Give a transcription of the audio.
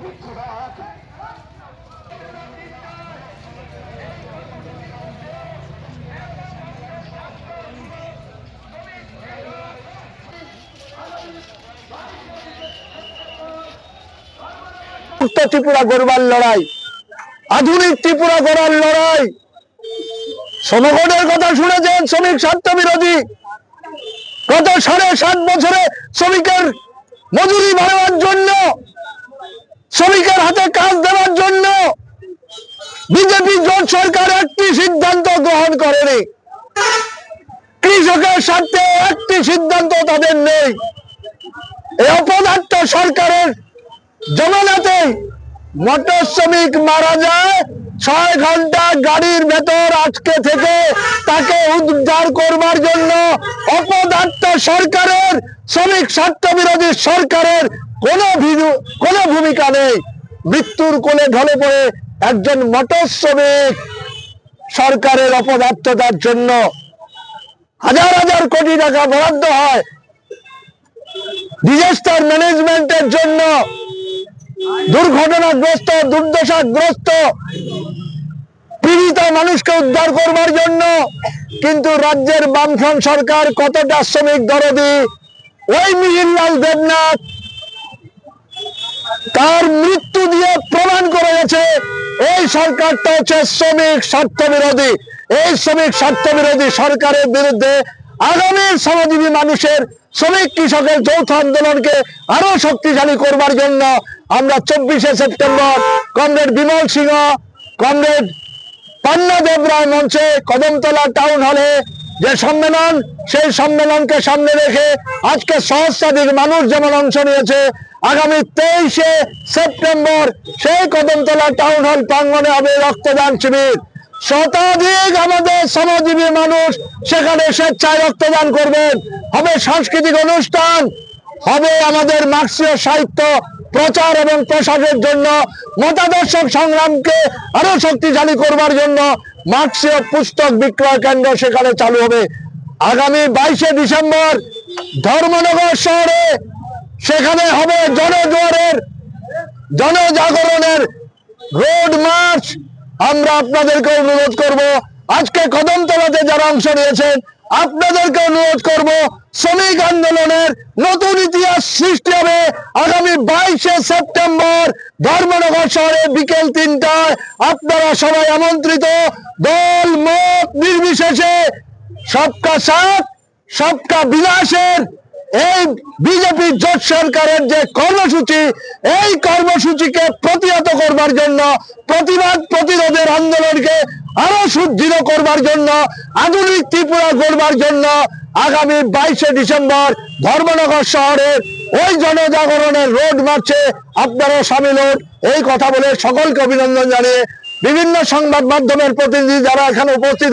বিচ্ছুরাত ত্রিপুরা গড়বার লড়াই। আধুনিক ত্রিপুরা গড়ার লড়াই। শ্রমঘটের কথা শুনেছেন শ্রমিক স্বার্থ বিরোধী। গত সাড়ে সাত বছরে শ্রমিকের মজুরি বাড়াবার জন্য হাতে কাজ দেওয়ার জন্য বিজেপি জোট সরকার একটি সিদ্ধান্ত গ্রহণ করেনি। কৃষকের স্বার্থে একটি সিদ্ধান্ত তাদের নেই। অপদার্থ সরকারের জমানাতে মোটর শ্রমিক মারা যায়, ছয় ঘণ্টা গাড়ির ভেতর আটকে থেকে তাকে উদ্ধার করবার জন্য অপদার্থ সরকারের, শ্রমিক স্বার্থ বিরোধী সরকারের কোনো কোনো ভূমিকা নেই। মৃত্যুর কোলে ঢলে পড়ে একজন মটর শ্রমিক সরকারের অপদার্থতার জন্য হাজার হাজার কোটি টাকা বরাদ্দ হয়। ডিজাস্টার ম্যানেজমেন্টের জন্য দুর্ঘটনাগ্রস্ত, দুর্দশাগ্রস্ত, পীড়িত মানুষকে উদ্ধার করবার জন্য কিন্তু রাজ্যের বামফ্রন্ট সরকার কতটা শ্রমিক দরদি? ওই মিহিরলাল দেবনাথ তার মৃত্যু দিয়ে প্রমাণ করে গেছে, এই সরকারটা হচ্ছে শ্রমিক স্বার্থ বিরোধী। এই শ্রমিক স্বার্থ বিরোধী সরকারের বিরুদ্ধে আগামী শ্রমজীবী মানুষের, শ্রমিক কৃষকের যৌথ আন্দোলনকে আরও শক্তিশালী করবার জন্য আমরা চব্বিশে September comrade Bimal Singha, comrade Panna Debroy মঞ্চে কদমতলা টাউন হলে যে সম্মেলন, সেই সম্মেলনকে সামনে রেখে আজকে সহস্রাধিক মানুষ যেমন অংশ নিয়েছে আগামী তেইশে সেপ্টেম্বর সেই কদমতলা টাউন হল প্রাঙ্গনে হবে রক্তদান শিবির। শতাধিক আমাদের শ্রমজীবী মানুষ সেখানে স্বেচ্ছায় রক্তদান করবেন। হবে সাংস্কৃতিক অনুষ্ঠান, হবে আমাদের মার্ক্সীয় সাহিত্য, প্রচার এবং প্রসারের জন্য, মতাদর্শক সংগ্রামকে আরও শক্তিশালী করবার জন্য মার্ক্সীয় পুস্তক বিক্রয় কেন্দ্র সেখানে চালু হবে। আগামী বাইশে ডিসেম্বর ধর্মনগর শহরে সেখানে হবে জনজোয়ারের, জনজাগরণের রোড মার্চ আমরা আপনাদেরকে অনুরোধ করব, আজকে কদমতলাতে যারা অংশ নিয়েছেন, আপনাদেরকে অনুরোধ করব, শ্রমিক আন্দোলনের নতুন ইতিহাস সৃষ্টি হবে আগামী বাইশে সেপ্টেম্বর ধর্মনগর শহরে বিকেল তিনটায়। আপনারা সবাই আমন্ত্রিত, দল মত নির্বিশেষে সবকা সাথ, সবকা বিলাসের এই বিজেপি জোট সরকারের যে কর্মসূচি, এই কর্মসূচিকে প্রতিহত করবার জন্য, প্রতিবাদ প্রতিরোধের আন্দোলনকে আরও সুদৃঢ় করবার জন্য, আধুনিক ত্রিপুরা গড়বার জন্য আগামী বাইশে ডিসেম্বর ধর্মনগর শহরের ওই জনজাগরণের রোড মার্চে আপনারা সামিল হন। এই কথা বলে সকলকে অভিনন্দন জানিয়ে বিভিন্ন সংবাদ মাধ্যমের প্রতিনিধি যারা এখানে উপস্থিত